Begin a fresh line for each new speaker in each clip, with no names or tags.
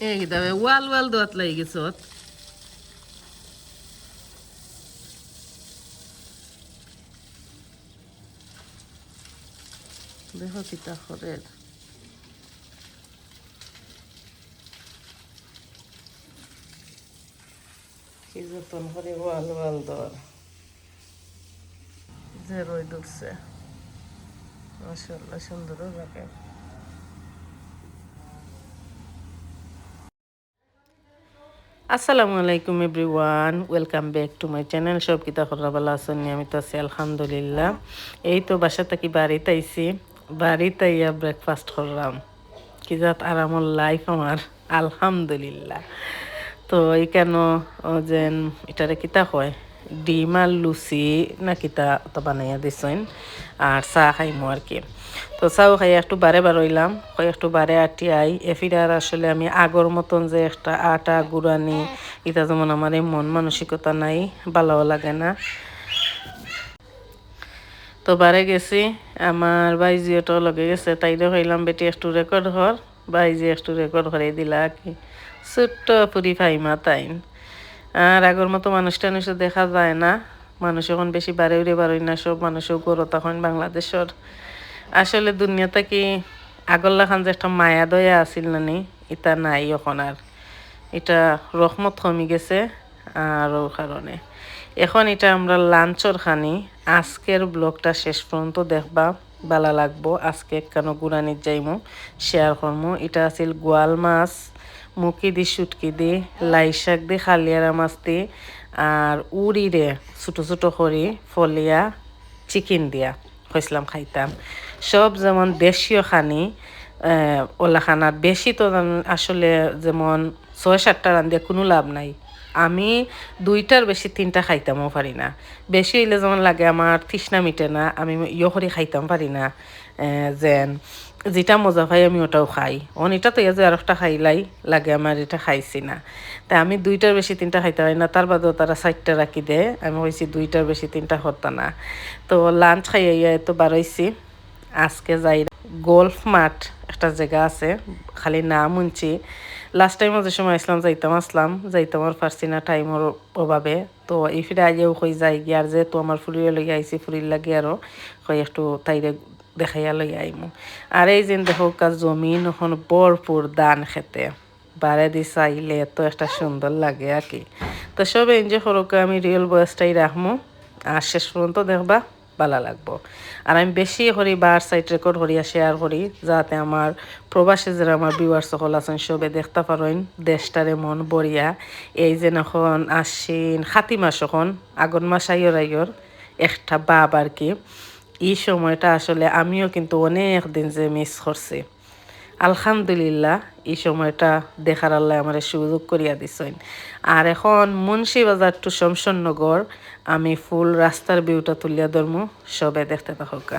এই দাবে ওয়াল ওয়াল দোয়াত লাগি গেছত দেখো কিতা করে কি যতন করে ওয়াল ওয়াল দর যে রই ধরছে মাসাল্লাহ সুন্দরও লাগে আসসালামু আলাইকুম everyone, welcome back to my channel. সব কিতা খরাবালা আসেন, আমি তো আছি আলহামদুলিল্লাহ। এই তো বাসা থাকি বাড়িতে আইছি, বাড়িতে আইয়া ব্রেকফাস্ট করলাম। কি যাত আরামর লাইফ আমার, আলহামদুলিল্লাহ। তো এই কেন যেন, এটারে কিতা হয় ডিম আর লুচি, না কিতা তো বানাইয়া দিছেন আর চাহ খাইমো আর কি। তো চাও খাই একটু বারে বারইলাম কই একটু বারে আটি আই। এফির আর আসলে আমি আগর মতন যে একটা আটা, গুড়ানি এটা যেমন আমার এই মন মানসিকতা নাই ভালোও লাগে না। তো বারে গেছি আমার বাইজিওটাও লগে গেছে। তাইরে হইলাম বেটি একটু রেকর্ড হর বাইজি একটু রেকর্ড করে দিলা কি ছোট্ট পুরি ফাইমা তাইন। আর আগের মতো মানুষ টানুষ দেখা যায় না। মানুষ এখন বেশি বারে উড়ে বারোই না, সব মানুষও গরো তখন বাংলাদেশের। আসলে দুনিয়াতে কি আগল্লা খান যে একটা মায়া দয়া আছিল না নি? এটা নাই এখন আর। এটা রহমত কমি গেছে আর কারণে। এখন এটা আমরা লাঞ্চর খানি। আজকের ব্লগটা শেষ পর্যন্ত দেখবা, বালা লাগবো। আজকে কেন গুড়ানির যাইমু শেয়ার করমু। এটা আছিল গোয়াল মাছ। মুখি দি, সুটকি দি, লাই শাক দি খালিয়ারা মাছ দি, আর উড়ি রে ছোটো ছোটো করি ফলিয়া চিকেন দিয়া হয়েছিলাম খাইতাম। সব যেমন দেশীয় খানি ওলা খানার বেশি তো আসলে যেমন ছয় সাতটা রান্ধিয়া কোনো লাভ নাই। আমি দুইটার বেশি তিনটা খাইতামও পারি না। বেশি হইলে যেমন লাগে আমার তৃষ্ণা মিটে না, আমি ইয়ে করে খাইতাম পারি না যেন যেটা মজা পাই আমি ওটাও খাই। অন এটা তো যে আর একটা খাইলাই, লাগে আমার এটা খাইছি না। তা আমি দুইটার বেশি তিনটা খাইতে পারি না, তার বাদেও তারা চারটা রাখি দে আমি কইছি দুইটার বেশি তিনটা হতা না। তো লাঞ্চ খাইয়া তো বাড়াইছি। আজকে যাই গল্ফ মাঠ একটা জায়গা আছে, খালি নাম শুনছি। লাস্ট টাইম যে সময় আসলাম, যাইতাম আসলাম। যাইতাম আর পারছি না টাইমের অভাবে। তো এই ফিরে আইয়াও কই যাই গিয়ে, আর যে তো আমার ফুরিয়ে লইয়া আইছি, ফুরির লাগে আরও কই একটু তাইরে দেখাইয়া লই আইমু। আর এই যে দেখো জমিন এখন ভরপুর দান খেতে। বারে দি চাইলে এত একটা সুন্দর লাগে আর কি। তো সব এনজয় করোকে আমি রিয়েল বয়সটাই রাখমু। আর শেষ পর্যন্ত দেখবা ভালো লাগবো। আর আমি বেশি করি বার সাইড রেকর্ড করিয়া শেয়ার করি, যাতে আমার প্রবাসী যারা আমার বিওয়ার সকল আছেন সবে দেখতে পারেন দেশটারে মন বরিয়া এই যে এখন আশ্বিন, খাতি মাস এখন আগন মাস আইয়র আইয়র, একটা বাপ আর কি। এই সময়টা আসলে আমিও কিন্তু অনেক দিন যে মিস করছি। আলহামদুলিল্লাহ, এই সময়টা দেখার আল্লাহ আমার সুযোগ করিয়া দিছেন। আর এখন মুন্সি বাজার টু শমশননগর, আমি ফুল রাস্তার ভিউটা তুলিয়া ধর্ম সবে দেখতে থাকা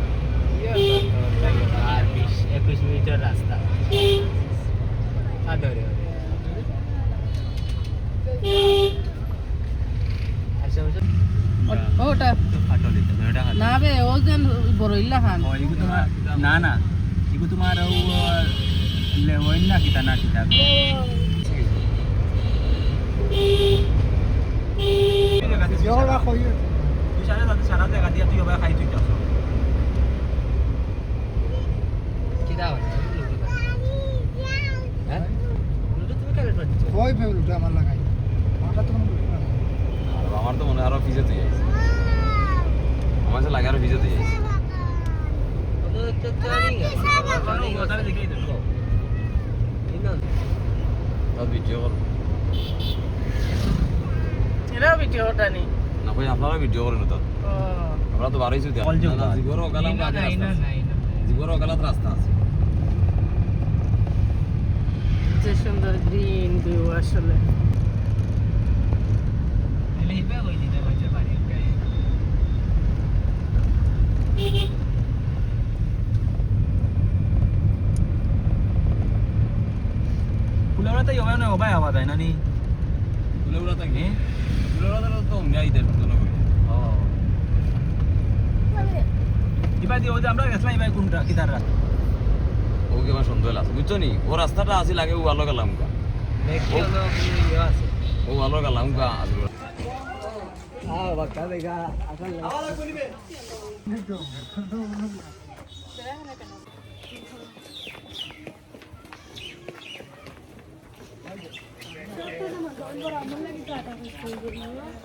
আর বিশ একুশ মিনিটের রাস্তা আদরে
ওটা না বে ও যেন বড় ইল্লা খান
না না ইগু তোমার ও লেওইন না কিতা না কিতা সারা জায়গা দিয়া তুই ওবার খাই তুই যাস কিতা হল হ্যাঁ? তুমি কালে করছ
ওই ফেভারিট আমার লাগাই? তো
আমার মনে হয় আরও ভিজে তুই যাইছে। আমার লাগে আরও ভিজে তুই যাইছে তার ভিডিও করো
এরাও ভিডিও ওটা নি
না ভাই আপনারা ভিডিও করেন তো। আমরা তো বারোইছি
কল যোগ কর।
জিগর ওগালাম জিগর ওগালাত রাস্তা আছে।
সুন্দর গ্রিন ভিউ আসলে।
ফুলাবড়াতে ইয়ে না ওবাই আওয়াজ হয় না নি?
তুলেউড়া থাকি তুলেউড়া তো অমনি আইতে দুজন করে
ইবাই দিয়ে ওই যে আমরা গেছিলাম ইবাই কোনটা? কিতার রাস্তা
ও আমার সুন্দর আছে বুঝছ নি ও রাস্তাটা আছে লাগে ও আলো গেলাম গা ও আলো গেলাম গা
আসল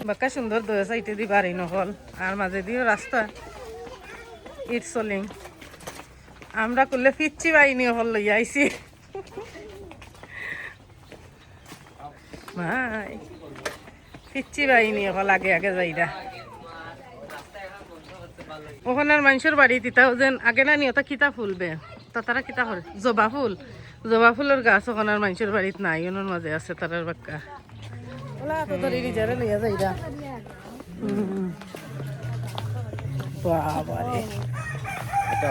বাক্কা সুন্দর দোয়া সাইটে দি বাড়ি নহল। আর মাঝে দিও রাস্তা ইট চলিং। আমরা করলে ফিরছি বাইনি হল লই আইছি। ভাই, ফিরছি বাইনি হল আগে আগে যাইরা। ওখানের মানুষের বাড়ি তিতাও যেন আগে না নিয়তা কিতা ফুলবে তা তারা কিতা করে জবা ফুল। জবা ফুলের গাছ ওখানের মানুষের বাড়িত নাই, ওনার মাঝে আছে তারার বাক্কা। ওলা তো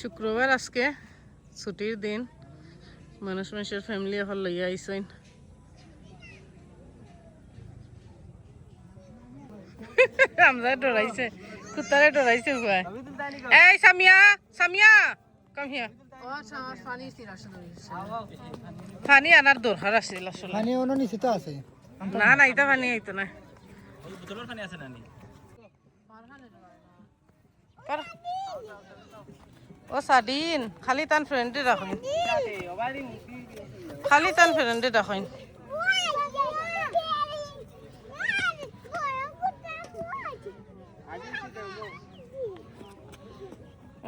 শুক্রবার আজকে ছুটির দিন। মানুষ মানুষের ফ্যামিলি এখন লইয়া আইসেন আমরা ডরাইছে কুত্তারে ডরাইছে উপায় এই সামিয়া সামিয়া কাম হিয়া
ও পানি
আনার দরকার আছিল আসলে।
পানি অন্য নিচে তো আছে।
না না ইটা পানি আইতো না।
পানি আছে না।
ও সাদিন, খালি তান ফ্রেন্ডে রাখুন। খালি তান ফ্রেন্ডে রাখুন।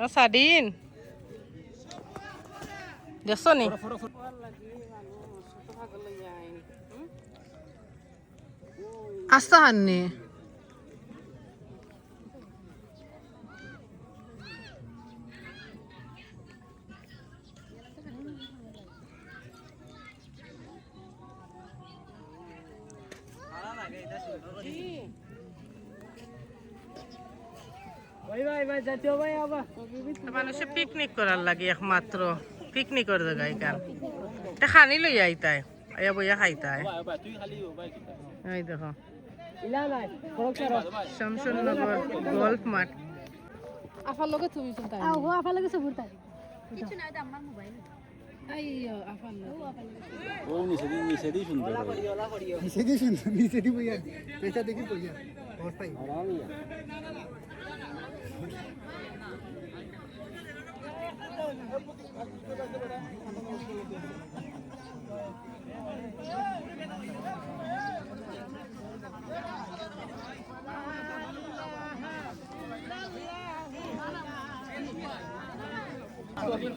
ও সাদিন। দেখছ নি?
আস্তা হাননি
মানুষে পিকনিক করার লাগে একমাত্র। পিকনিকের জায়গা এখান এটা খানি লই আইতাই আয়া বইয়া খাইতাই এই দেখো। শামসুরনগর গল্ফ মাঠ।
আফার লগে তুমি চুল তাই।
আহ আফা লাগে সবুর তাই।
আই আফার লগে।
ও নিচে দিয়ে নিচে দিয়ে সুন্দর
নিচে দিয়ে শুনছো নিচে দিয়ে বইয়া পেশা দেখি বইয়া।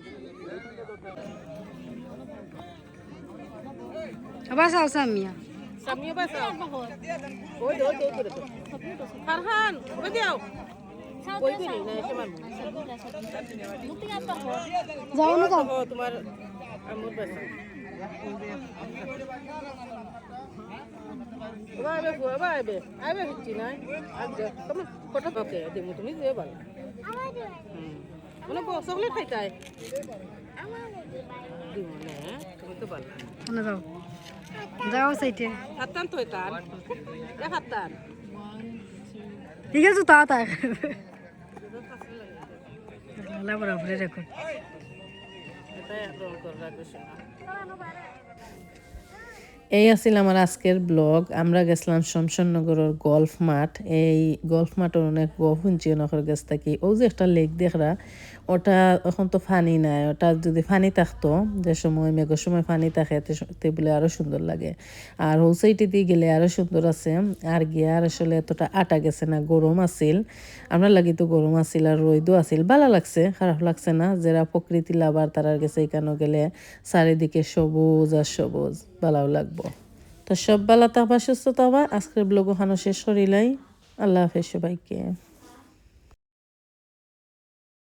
দু এবার সব ওই দু পেডা হয় আবার সাও সামিয়া
সামিও বাসা ওই দে দে ওই দে ফারহান ওই দেও না
যাও না যাও
তোমার আমুর বাসা। vai, vai, vai, vai. Ai, vai, Cina. Ada. Kamu kota oke, ada mu
যাও। যাও সাইটে. ঠিক আছে তা তা। বরাবরে
এই আছিল আমার আজকের ব্লগ। আমরা গেছিলাম শমশাননগরের গল্ফ মাঠ। এই গল্ফ মাঠের অনেক শুনছি নখর গেছ থাকি। ও যে একটা লেক দেখরা ওটা এখন তো ফানি নাই। ওটা যদি ফানি থাকতো, যে সময়, মেঘের সময় ফানি থাকে, তে বলে আরও সুন্দর লাগে। আর ও সাইডে দিয়ে গেলে আরও সুন্দর আছে। আর গিয়ে আর আসলে এতটা আটা গেছে না, গরম আছিল। আমরা লাগি তো গরম আছিল আর রোদও আছিল। ভালো লাগছে, খারাপ লাগছে না। যারা প্রকৃতি লাভার তারার গেছে এখানে গেলে চারিদিকে সবুজ আর সবুজ ভালো লাগবো। তো সব বেলা তাবা সুস্থ তাবা আজকের ব্লগ ওখানে শেষ করিলাই আল্লাহ হাফেজ সবাইকে।